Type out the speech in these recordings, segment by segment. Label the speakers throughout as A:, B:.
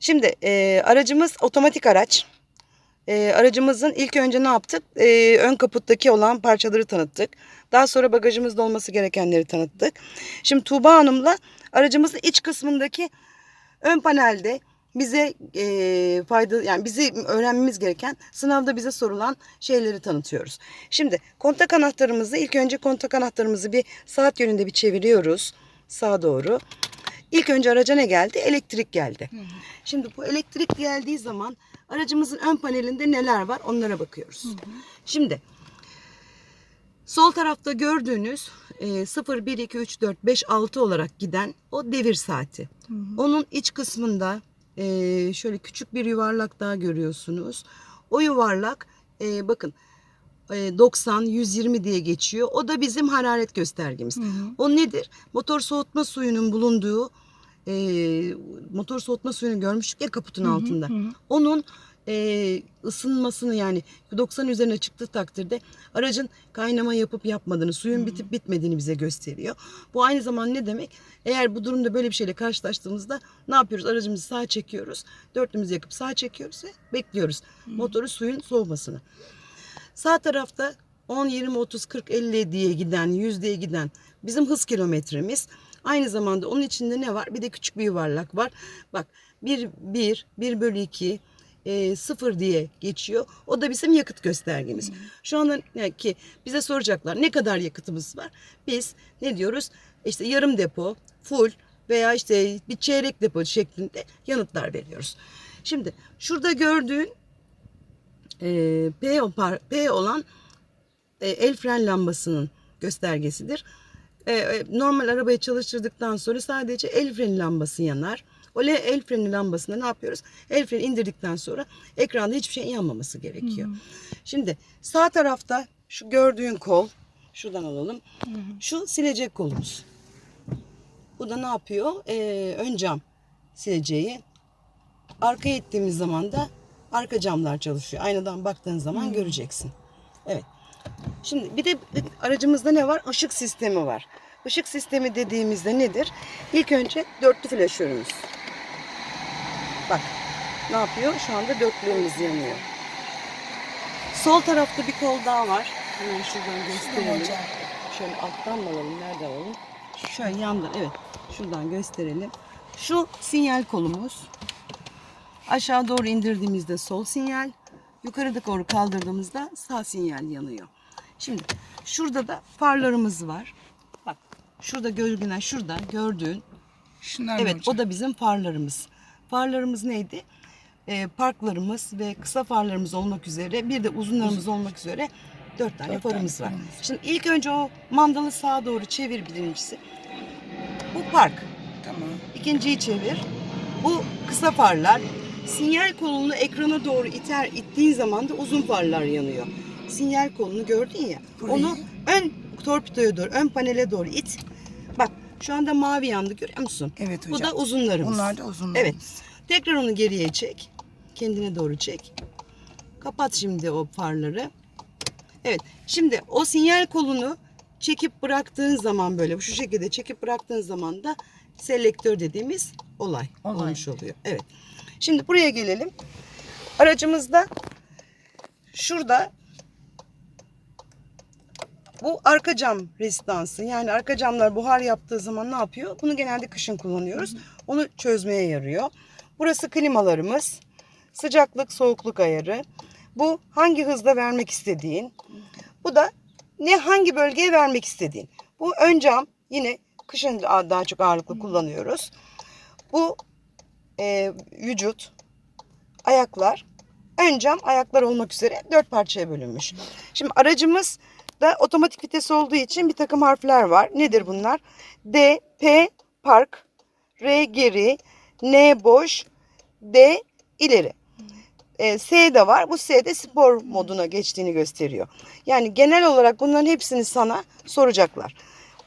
A: Şimdi e, aracımız otomatik araç. E, aracımızın ilk önce ne yaptık? E, ön kaputtaki olan parçaları tanıttık. Daha sonra bagajımızda olması gerekenleri tanıttık. Şimdi Tuğba Hanım'la aracımızın iç kısmındaki ön panelde bize e, fayda yani bizi öğrenmemiz gereken sınavda bize sorulan şeyleri tanıtıyoruz. Şimdi kontak anahtarımızı ilk önce kontak anahtarımızı bir saat yönünde bir çeviriyoruz sağa doğru. İlk önce araca ne geldi? Elektrik geldi. Şimdi bu elektrik geldiği zaman aracımızın ön panelinde neler var onlara bakıyoruz. Şimdi sol tarafta gördüğünüz e, 0, 1, 2, 3, 4, 5, 6 olarak giden o devir saati. Onun iç kısmında e, şöyle küçük bir yuvarlak daha görüyorsunuz. O yuvarlak e, bakın e, 90, 120 diye geçiyor. O da bizim hararet göstergemiz. O nedir? Motor soğutma suyunun bulunduğu e, motor soğutma suyunu görmüştük ya kaputun altında. Onun e, ısınmasını yani 90 üzerine çıktığı takdirde aracın kaynama yapıp yapmadığını, suyun bitip bitmediğini bize gösteriyor. Bu aynı zamanda ne demek? Eğer bu durumda böyle bir şeyle karşılaştığımızda ne yapıyoruz? Aracımızı sağa çekiyoruz. Dörtlümüzü yakıp sağa çekiyoruz ve bekliyoruz. Motoru suyun soğumasını. Sağ tarafta 10, 20, 30, 40, 50 diye giden, yüzdeye giden bizim hız kilometremiz. Aynı zamanda onun içinde ne var? Bir de küçük bir yuvarlak var. Bak 1, 1, 1 bölü 2, e, 0 diye geçiyor. O da bizim yakıt göstergemiz. Şu anda ki bize soracaklar ne kadar yakıtımız var? Biz ne diyoruz? İşte yarım depo, full veya işte bir çeyrek depo şeklinde yanıtlar veriyoruz. Şimdi şurada gördüğün e, P, P olan e, el fren lambasının göstergesidir. E, e, normal arabayı çalıştırdıktan sonra sadece el freni lambası yanar. O el freni lambasında ne yapıyoruz? El freni indirdikten sonra ekranda hiçbir şey yanmaması gerekiyor. Şimdi sağ tarafta şu gördüğün kol, şuradan alalım. Şu silecek kolumuz. Bu da ne yapıyor? E, ön cam sileceği. Arkaya ittiğimiz zaman da arka camlar çalışıyor. Aynadan baktığın zaman göreceksin. Evet. Şimdi bir de aracımızda ne var? Işık sistemi var. Işık sistemi dediğimizde nedir? İlk önce dörtlü flaşörümüz. Bak ne yapıyor? Şu anda dörtlüğümüz yanıyor. Sol tarafta bir kol daha var. Hemen şuradan gösterelim. Şöyle alttan mı alalım? Nereden alalım? Şöyle yandan evet. Şuradan gösterelim. Şu sinyal kolumuz. Aşağı doğru indirdiğimizde sol sinyal, yukarıda doğru kaldırdığımızda sağ sinyal yanıyor. Şimdi şurada da farlarımız var. Bak şurada gölgünen şurada gördüğün
B: Şunlar
A: evet o da bizim farlarımız. Farlarımız neydi? Ee, parklarımız ve kısa farlarımız olmak üzere bir de uzunlarımız olmak üzere dört tane
B: Dört
A: farımız
B: tane
A: var. Şimdi ilk önce o mandalı sağa doğru çevir birincisi. Bu park.
B: Tamam.
A: İkinciyi çevir. Bu kısa farlar. Sinyal kolunu ekrana doğru iter ittiğin zaman da uzun farlar yanıyor. Sinyal kolunu gördün ya.
B: Burayı.
A: Onu ön torpidoya doğru, ön panele doğru it. Bak şu anda mavi yandı görüyor musun?
B: Evet
A: Bu
B: hocam.
A: da uzunlarımız.
B: Bunlar da uzunlarımız.
A: Evet. Tekrar onu geriye çek. Kendine doğru çek. Kapat şimdi o farları. Evet. Şimdi o sinyal kolunu çekip bıraktığın zaman böyle şu şekilde çekip bıraktığın zaman da selektör dediğimiz olay,
B: Olay.
A: olmuş oluyor. Evet. Şimdi buraya gelelim. Aracımızda şurada bu arka cam rezistansı yani arka camlar buhar yaptığı zaman ne yapıyor? Bunu genelde kışın kullanıyoruz. Onu çözmeye yarıyor. Burası klimalarımız. Sıcaklık, soğukluk ayarı. Bu hangi hızda vermek istediğin. Bu da ne hangi bölgeye vermek istediğin. Bu ön cam yine kışın daha çok ağırlıklı kullanıyoruz. Bu e, vücut, ayaklar, ön cam ayaklar olmak üzere dört parçaya bölünmüş. Şimdi aracımız da otomatik vites olduğu için bir takım harfler var. Nedir bunlar? D, P, park, R geri, N boş, D ileri. E, S de var. Bu S de spor moduna geçtiğini gösteriyor. Yani genel olarak bunların hepsini sana soracaklar.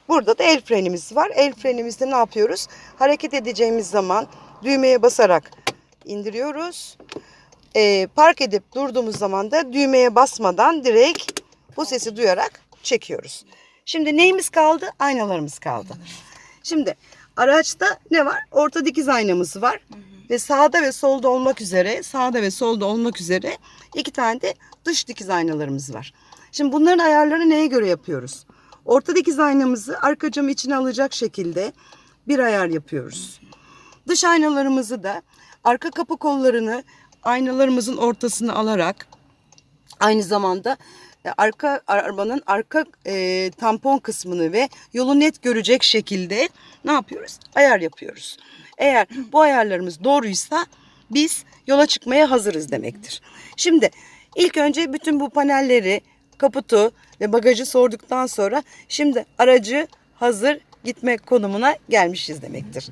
A: Burada da el frenimiz var. El frenimizde ne yapıyoruz? Hareket edeceğimiz zaman düğmeye basarak indiriyoruz. E, park edip durduğumuz zaman da düğmeye basmadan direkt bu sesi duyarak çekiyoruz. Şimdi neyimiz kaldı? Aynalarımız kaldı. Şimdi araçta ne var? Orta dikiz aynamız var. ve sağda ve solda olmak üzere, sağda ve solda olmak üzere iki tane de dış dikiz aynalarımız var. Şimdi bunların ayarlarını neye göre yapıyoruz? Orta dikiz aynamızı arka camı içine alacak şekilde bir ayar yapıyoruz. Dış aynalarımızı da arka kapı kollarını aynalarımızın ortasına alarak aynı zamanda arka arabanın arka e, tampon kısmını ve yolu net görecek şekilde ne yapıyoruz? Ayar yapıyoruz. Eğer bu ayarlarımız doğruysa biz yola çıkmaya hazırız demektir. Şimdi ilk önce bütün bu panelleri, kaputu ve bagajı sorduktan sonra şimdi aracı hazır gitme konumuna gelmişiz demektir.